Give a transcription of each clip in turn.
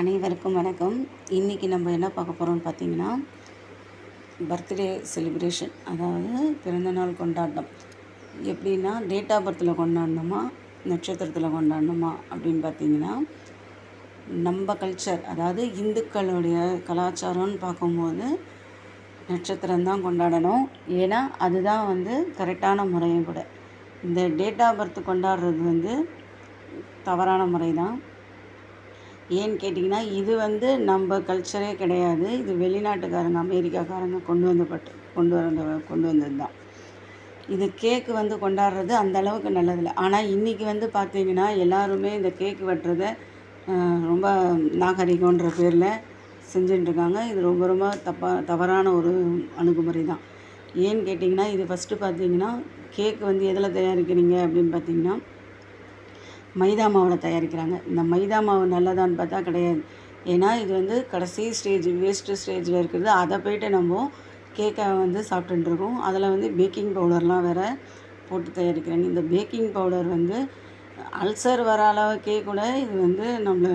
அனைவருக்கும் வணக்கம். இன்றைக்கி நம்ம என்ன பார்க்க போகிறோம்னு பார்த்தீங்கன்னா பர்த்டே செலிப்ரேஷன் அதாவது பிறந்தநாள் கொண்டாட்டம். எப்படின்னா டேட் ஆஃப் பர்த்தில் கொண்டாடணுமா நட்சத்திரத்தில் கொண்டாடணுமா அப்படின்னு பார்த்தீங்கன்னா நம்ம கல்ச்சர் அதாவது இந்துக்களுடைய கலாச்சாரம்னு பார்க்கும்போது நட்சத்திரம்தான் கொண்டாடணும். ஏன்னா அதுதான் வந்து கரெக்டான முறையும் கூட இந்த டேட் ஆஃப் பர்த் கொண்டாடுறது வந்து தவறான முறை தான் ஏன்னு கேட்டிங்கன்னா இது வந்து நம்ம கல்ச்சரே கிடையாது. இது வெளிநாட்டுக்காரங்க அமெரிக்காக்காரங்க கொண்டு வந்தப்பட்டு கொண்டு வந்த கொண்டு வந்தது தான். இது கேக்கு வந்து கொண்டாடுறது அந்த அளவுக்கு நல்லதில்லை. ஆனால் இன்றைக்கி வந்து பார்த்திங்கன்னா எல்லாருமே இந்த கேக் வெட்டுறதை ரொம்ப நாகரிகன்ற பேரில் செஞ்சுட்டுருக்காங்க இது ரொம்ப ரொம்ப தப்பாக தவறான ஒரு அணுகுமுறை தான். ஏன்னு கேட்டிங்கன்னா இது ஃபஸ்ட்டு பார்த்தீங்கன்னா கேக் வந்து எதில் தயாரிக்கிறீங்க அப்படின்னு பார்த்தீங்கன்னா மைதா மாவில் தயாரிக்கிறாங்க. இந்த மைதா மாவு நல்லதான்னு பார்த்தா கிடையாது. ஏன்னா இது வந்து கடைசி ஸ்டேஜ் வேஸ்ட்டு ஸ்டேஜில் இருக்கிறது. அதை போயிட்டு நம்ம கேக்கை வந்து சாப்பிட்டுருக்கோம் அதில் வந்து பேக்கிங் பவுடர்லாம் வேறு போட்டு தயாரிக்கிறாங்க. இந்த பேக்கிங் பவுடர் வந்து அல்சர் வர அளவுக்கே கூட இது வந்து நம்மளை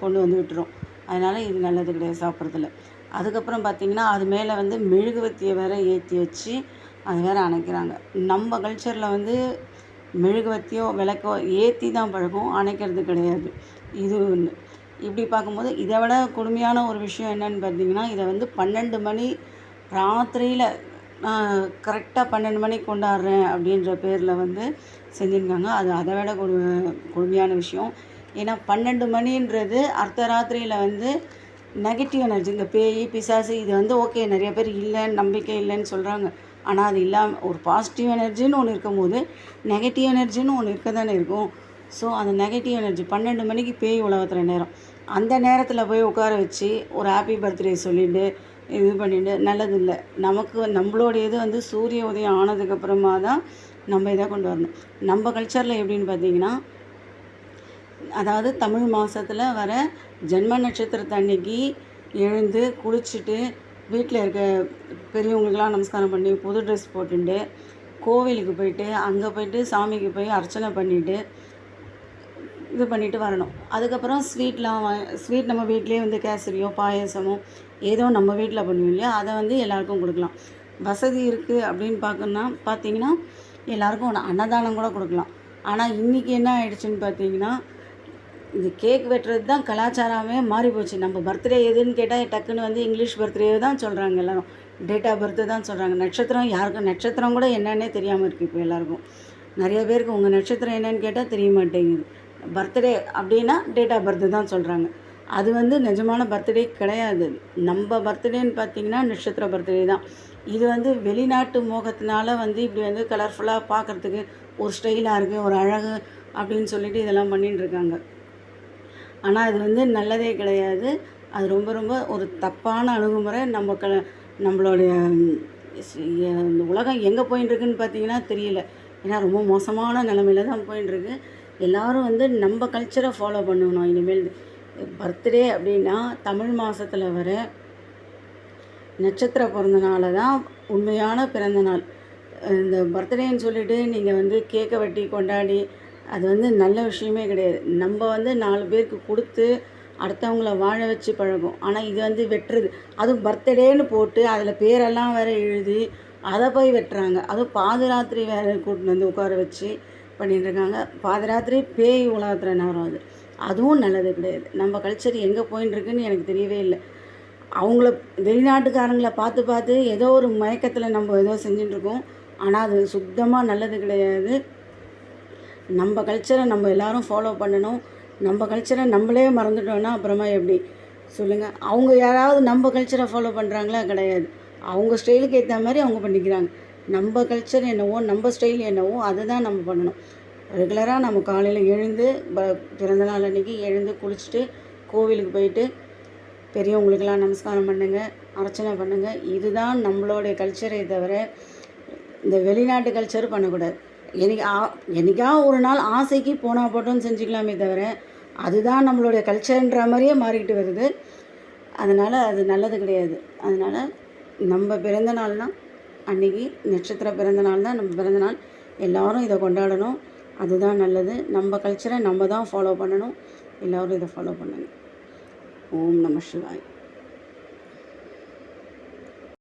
கொண்டு வந்து விட்டுரும். அதனால் இது நல்லது கிடையாது சாப்பிட்றதுல. அதுக்கப்புறம் பார்த்திங்கன்னா அது மேலே வந்து மெழுகுவர்த்தியை வேற ஏற்றி வச்சு அது வேறு அணைக்கிறாங்க. நம்ம கல்ச்சரில் வந்து மெழுகுவர்த்தியோ விளக்கோ ஏற்றி தான் பழக்கம் அணைக்கிறது கிடையாது. இது ஒன்று இப்படி பார்க்கும்போது இதை விட கொடுமையான ஒரு விஷயம் என்னன்னு பார்த்தீங்கன்னா இதை வந்து பன்னெண்டு மணி ராத்திரியில் நான் கரெக்டாக பன்னெண்டு மணிக்கு கொண்டாடுறேன் அப்படின்ற பேரில் வந்து செஞ்சுருக்காங்க. அது அதை விட கொடு கொடுமையான விஷயம். ஏன்னா பன்னெண்டு மணின்றது அர்த்தராத்திரியில் வந்து நெகட்டிவ் எனர்ஜி இந்த பேய் பிசாசு இது வந்து ஓகே நிறைய பேர் இல்லைன்னு நம்பிக்கை இல்லைன்னு சொல்கிறாங்க ஆனால் அது இல்லாமல் ஒரு பாசிட்டிவ் எனர்ஜின்னு ஒன்று இருக்கும்போது நெகட்டிவ் எனர்ஜின்னு ஒன்று இருக்க தானே இருக்கும். ஸோ அந்த நெகட்டிவ் எனர்ஜி பன்னெண்டு மணிக்கு பேய் உலகத்துற நேரம். அந்த நேரத்தில் போய் உட்கார வச்சு ஒரு ஹாப்பி பர்த்டே சொல்லிட்டு இது பண்ணிட்டு நல்லதில்லை நமக்கு நம்மளோடைய இது வந்து சூரிய உதயம் ஆனதுக்கப்புறமா தான் நம்ம இதை கொண்டு வரணும். நம்ம கல்ச்சரில் எப்படின்னு பார்த்தீங்கன்னா அதாவது தமிழ் மாதத்தில் வர ஜென்ம நட்சத்திரத்தன்னைக்கு எழுந்து குளிச்சுட்டு வீட்டில் இருக்க பெரியவங்களுக்கெல்லாம் நமஸ்காரம் பண்ணி புது ட்ரெஸ் போட்டுட்டு கோவிலுக்கு போயிட்டு அங்கே போயிட்டு சாமிக்கு போய் அர்ச்சனை பண்ணிவிட்டு இது பண்ணிவிட்டு வரணும். அதுக்கப்புறம் ஸ்வீட்லாம் ஸ்வீட் நம்ம வீட்டிலேயே வந்து கேசரியோ பாயசமோ ஏதோ நம்ம வீட்டில் பண்ணுவோம் இல்லையா? அதை வந்து எல்லாருக்கும் கொடுக்கலாம். வசதி இருக்குது அப்படின்னு பார்க்கணுன்னா பார்த்தீங்கன்னா எல்லாருக்கும் ஒன்று அன்னதானம் கூட கொடுக்கலாம். ஆனால் இன்றைக்கி என்ன ஆயிடுச்சுன்னு பார்த்தீங்கன்னா இது கேக் வெட்டுறது தான் கலாச்சாரமே மாறி போச்சு. நம்ம பர்த்டே எதுன்னு கேட்டால் டக்குன்னு வந்து இங்கிலீஷ் பர்த்டே தான் சொல்கிறாங்க எல்லோரும். டேட் ஆஃப் பர்த்து தான் சொல்கிறாங்க நட்சத்திரம் யாருக்கும் நட்சத்திரம் கூட என்னன்னே தெரியாமல் இருக்குது இப்போ எல்லாருக்கும். நிறைய பேருக்கு உங்கள் நட்சத்திரம் என்னன்னு கேட்டால் தெரிய மாட்டேங்குது. பர்த்டே அப்படின்னா டேட் ஆஃப் பர்த்து தான் சொல்கிறாங்க அது வந்து நிஜமான பர்த்டே கிடையாது. நம்ம பர்த்டேன்னு பார்த்தீங்கன்னா நட்சத்திர பர்த்டே தான். இது வந்து வெளிநாட்டு மோகத்தினால வந்து இப்படி வந்து கலர்ஃபுல்லாக பார்க்குறதுக்கு ஒரு ஸ்டைலாக இருக்குது ஒரு அழகு அப்படின்னு சொல்லிட்டு இதெல்லாம் பண்ணிட்டு இருக்காங்க. ஆனால் அது வந்து நல்லதே கிடையாது. அது ரொம்ப ரொம்ப ஒரு தப்பான அணுகுமுறை. நம்ம க நம்மளுடைய இந்த உலகம் எங்கே போயின்ட்டுருக்குன்னு பார்த்தீங்கன்னா தெரியல. ஏன்னா ரொம்ப மோசமான நிலமையில தான் போயின்ட்டுருக்கு எல்லோரும் எல்லாரும் வந்து நம்ம கல்ச்சரை ஃபாலோ பண்ணணும். இனிமேல் பர்த்டே அப்படின்னா தமிழ் மாதத்தில் வர நட்சத்திர பிறந்தனால தான் உண்மையான பிறந்த நாள் இந்த பர்த்டேன்னு சொல்லிட்டு நீங்கள் வந்து கேக்கை வெட்டி கொண்டாடி அது வந்து நல்ல விஷயமே கிடையாது. நம்ம வந்து நாலு பேருக்கு கொடுத்து அடுத்தவங்கள வாழ வச்சு பழகும். ஆனால் இது வந்து வெட்டுறது. அதுவும் பர்த்டேன்னு போட்டு அதில் பேரெல்லாம் வேறு எழுதி அதை போய் வெட்டுறாங்க. அதுவும் பாதராத்திரி வேற கூட்டின்னு வந்து உட்கார வச்சு பண்ணிட்டுருக்காங்க. பாதராத்திரி பேய் உலகத்தில் நேரம் அது. அதுவும் நல்லது கிடையாது. நம்ம கல்ச்சர் எங்கே போயின்னு இருக்குன்னு எனக்கு தெரியவே இல்லை. அவங்கள வெளிநாட்டுக்காரங்களை பார்த்து பார்த்து ஏதோ ஒரு மயக்கத்தில் நம்ம ஏதோ செஞ்சுட்டுருக்கோம். ஆனால் அது சுத்தமாக நல்லது கிடையாது. நம்ம கல்ச்சரை நம்ம எல்லாரும் ஃபாலோ பண்ணணும். நம்ம கல்ச்சரை நம்மளே மறந்துட்டோன்னா அப்புறமா எப்படி? சொல்லுங்கள் அவங்க யாராவது நம்ம கல்ச்சரை ஃபாலோ பண்ணுறாங்களா கிடையாது. அவங்க ஸ்டைலுக்கு ஏற்ற மாதிரி அவங்க பண்ணிக்கிறாங்க. நம்ம கல்ச்சர் என்னவோ நம்ம ஸ்டைல் என்னவோ அதை தான் நம்ம பண்ணணும். ரெகுலராக நம்ம காலையில் எழுந்து ப பிறந்தநாள் அன்றைக்கி எழுந்து குளிச்சுட்டு கோவிலுக்கு போயிட்டு பெரியவங்களுக்கெல்லாம் நமஸ்காரம் பண்ணுங்கள் அர்ச்சனை பண்ணுங்கள் இதுதான் நம்மளுடைய கல்ச்சரை தவிர இந்த வெளிநாட்டு கல்ச்சர் பண்ணக்கூடாது. என்னைக்கு ஆ- என்னைக்கா ஒரு நாள் ஆசைக்கு போனால் போட்டோன்னு செஞ்சுக்கலாமே தவிர அதுதான் நம்மளுடைய கல்ச்சர்ன்ற மாதிரியே மாறிக்கிட்டு வருது. அதனால் அது நல்லது கிடையாது. அதனால் நம்ம பிறந்த நாள்னால் அன்றைக்கி நட்சத்திர பிறந்த நாள் தான் நம்ம பிறந்த நாள். எல்லோரும் இதை கொண்டாடணும். அதுதான் நல்லது. நம்ம கல்ச்சரை நம்ம தான் ஃபாலோ பண்ணணும். எல்லோரும் இதை ஃபாலோ பண்ணணும். ஓம் நம சிவாய்.